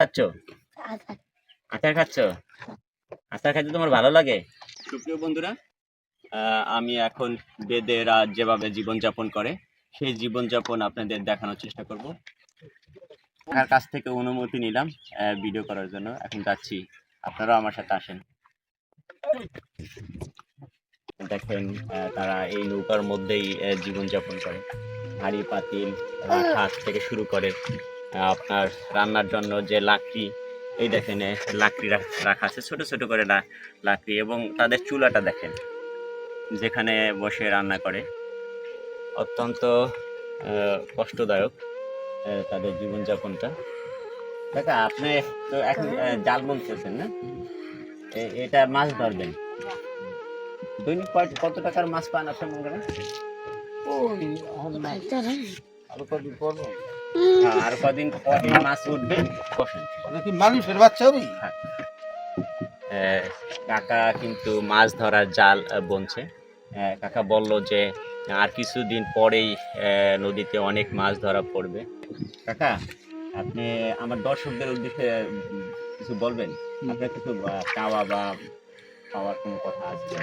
খাচ্ছ? আচার। খাচ্ছ? আচার খাইতে তোমার ভালো লাগে? সুপ্রিয় বন্ধুরা আহ, আমি এখন বেদেরা যেভাবে জীবনযাপন করে সেই জীবনযাপন আপনাদের দেখানোর চেষ্টা করব। তার কাছ থেকে অনুমতি নিলাম আহ, ভিডিও করার জন্য। এখন যাচ্ছি। আপনারাও আমার সাথে আসেন। দেখেন আহ, তারা এই নৌকার মধ্যেই আহ, জীবনযাপন করে। হাঁড়ি পাতিল হাত থেকে শুরু করে। আপনার রান্নার জন্য যে লাকড়ি এই দেখেন লাকড়ি রাখা আছে ছোট ছোট করে লা- লাকড়ি এবং তাদের চুলাটা দেখেন যেখানে বসে রান্না করে। অত্যন্ত কষ্টদায়ক তাদের জীবনযাপনটা। দেখা আপনি তো এখন জাল বলতেছেন না? এটা মাছ ধরবেন। দৈনিক কত টাকার মাছ পান আপনি মনে করেন? হ্যাঁ, আর কদিন পরে মাছ উঠবে। বসেন। কি মানুষের বাচ্চা হবে কাকা কিন্তু মাছ ধরার জাল বুনছে। কাকা বলল যে আর কিছুদিন পরেই নদীতে অনেক মাছ ধরা পড়বে। কাকা আপনি আমার দর্শকদের উদ্দেশ্যে কিছু বলবেন? আপনার কিছু চাওয়া বা পাওয়ার কোনো কথা আছে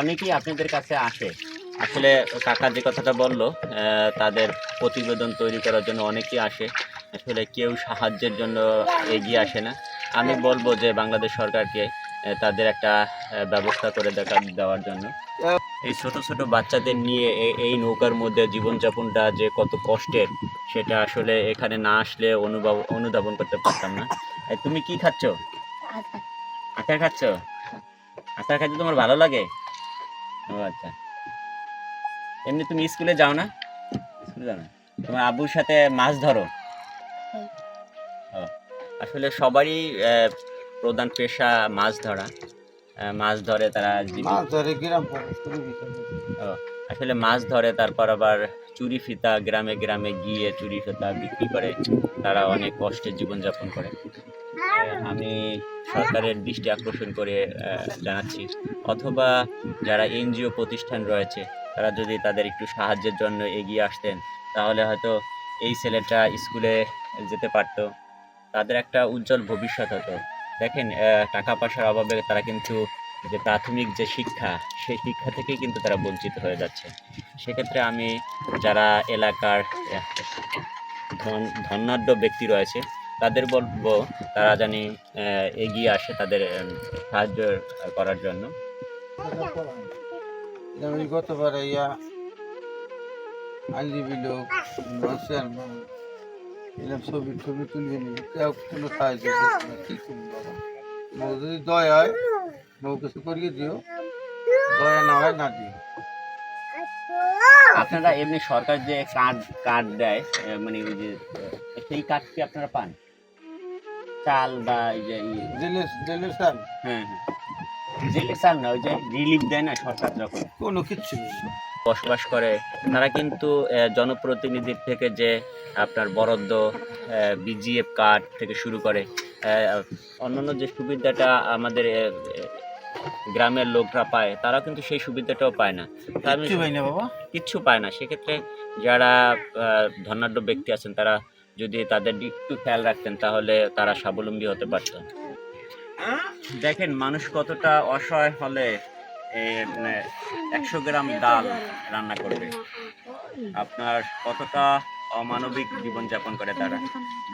অনেকেই আপনাদের কাছে আসে। আসলে কাকা যে কথাটা বলল তাদের প্রতিবেদন তৈরি করার জন্য অনেকেই আসে। আসলে কেউ সাহায্যের জন্য এগিয়ে আসে না। আমি বলব যে বাংলাদেশ সরকারকে তাদের একটা ব্যবস্থা করে দেখা দেওয়ার জন্য। এই ছোট ছোট বাচ্চাদের নিয়ে এই নৌকার মধ্যে জীবনযাপনটা যে কত কষ্টের সেটা আসলে এখানে না আসলে অনুভব অনুধাবন করতে পারতাম না। তুমি কি খাচ্ছ? আচার খাচ্ছ? আচার খাইতে তোমার ভালো লাগে? ও আচ্ছা। এমনি তুমি স্কুলে যাও না? স্কুলে যাও না। তোমার আব্বুর সাথে মাছ ধরো। ও, আসলে সবারই প্রধান পেশা মাছ ধরা। মাছ ধরে তারা আসলে মাছ ধরে তারপর আবার চুরি ফিতা গ্রামে গ্রামে গিয়ে চুরি ফিতা বিক্রি করে। তারা অনেক কষ্টে জীবনযাপন করে। আমি সরকারের দৃষ্টি আকর্ষণ করে জানাচ্ছি। অথবা যারা এনজিও প্রতিষ্ঠান রয়েছে, তারা যদি তাদের একটু সাহায্যের জন্য এগিয়ে আসতেন, তাহলে হয়তো এই ছেলেটা স্কুলে যেতে পারতো। তাদের একটা উজ্জ্বল ভবিষ্যৎ হতো। দেখেন টাকা পয়সার অভাবে তারা কিন্তু যে প্রাথমিক যে শিক্ষা, সেই শিক্ষা থেকেই কিন্তু তারা বঞ্চিত হয়ে যাচ্ছে। সেক্ষেত্রে আমি, যারা এলাকার ধনাঢ্য ব্যক্তি রয়েছে তাদের বলব তারা জানি এগিয়ে আসে তাদের সাহায্য করার জন্য। গতবার ইয়া আলি বিল মাসের এরকম ছবি ছবি তুলিয়ে কেউ কোনো সাহায্য কি করব বাবা? যদি দয়া হয় বউ কিছু করিয়ে দিও দয়া না হয় না দিও। আপনারা এমনি সরকার যে কার্ড কার্ড দেয় মানে ওই যে সেই কার্ড কি আপনারা পান? চাল বা এই যে ইয়ে, হ্যাঁ হ্যাঁ। জেলে চাল না ওই যে রিলিফ দেয় না সরকার যখন কোনো কিচ্ছু বসবাস করে। তারা কিন্তু জনপ্রতিনিধির থেকে যে আপনার বরাদ্দ বিজিএফ কার্ড থেকে শুরু করে অন্যান্য যে সুবিধাটা আমাদের গ্রামের লোকরা পায় তারা কিন্তু সেই সুবিধাটাও পায় না। তা কিচ্ছু ভাই না বাবা। কিচ্ছু পায় না। সেক্ষেত্রে যারা ধনাঢ্য ব্যক্তি আছেন তারা যদি তাদের একটু খেয়াল রাখতেন, তাহলে তারা স্বাবলম্বী হতে পারত। দেখেন মানুষ কতটা অসহায় হলে একশো গ্রাম ডাল রান্না করবে। আপনার কতটা অমানবিক জীবনযাপন করে তারা।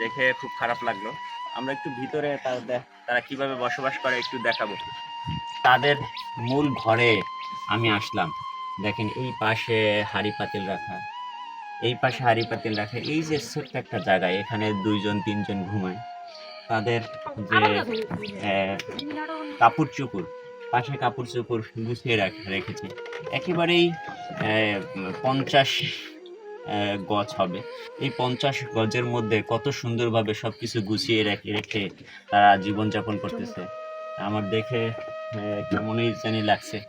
দেখে খুব খারাপ লাগল। আমরা একটু ভিতরে তারা কীভাবে বসবাস করে একটু দেখাবো। তাদের মূল ঘরে আমি আসলাম। দেখেন এই পাশে হাড়ি পাতিল রাখা। এই পাশে হাড়ি পাতিল রাখে। এই যে ছোট্ট একটা জায়গায় এখানে দুইজন তিনজন ঘুমায়। তাদের যে কাপড় চুপুর পাশে কাপড় চুপুর গুছিয়ে রাখ- রেখেছে। একেবারেই পঞ্চাশ গজ হবে। এই পঞ্চাশ গজের মধ্যে কত সুন্দরভাবে সব কিছু গুছিয়ে রেখে রেখে তারা জীবনযাপন করতেছে। আমার দেখে কেমনই জানি লাগছে।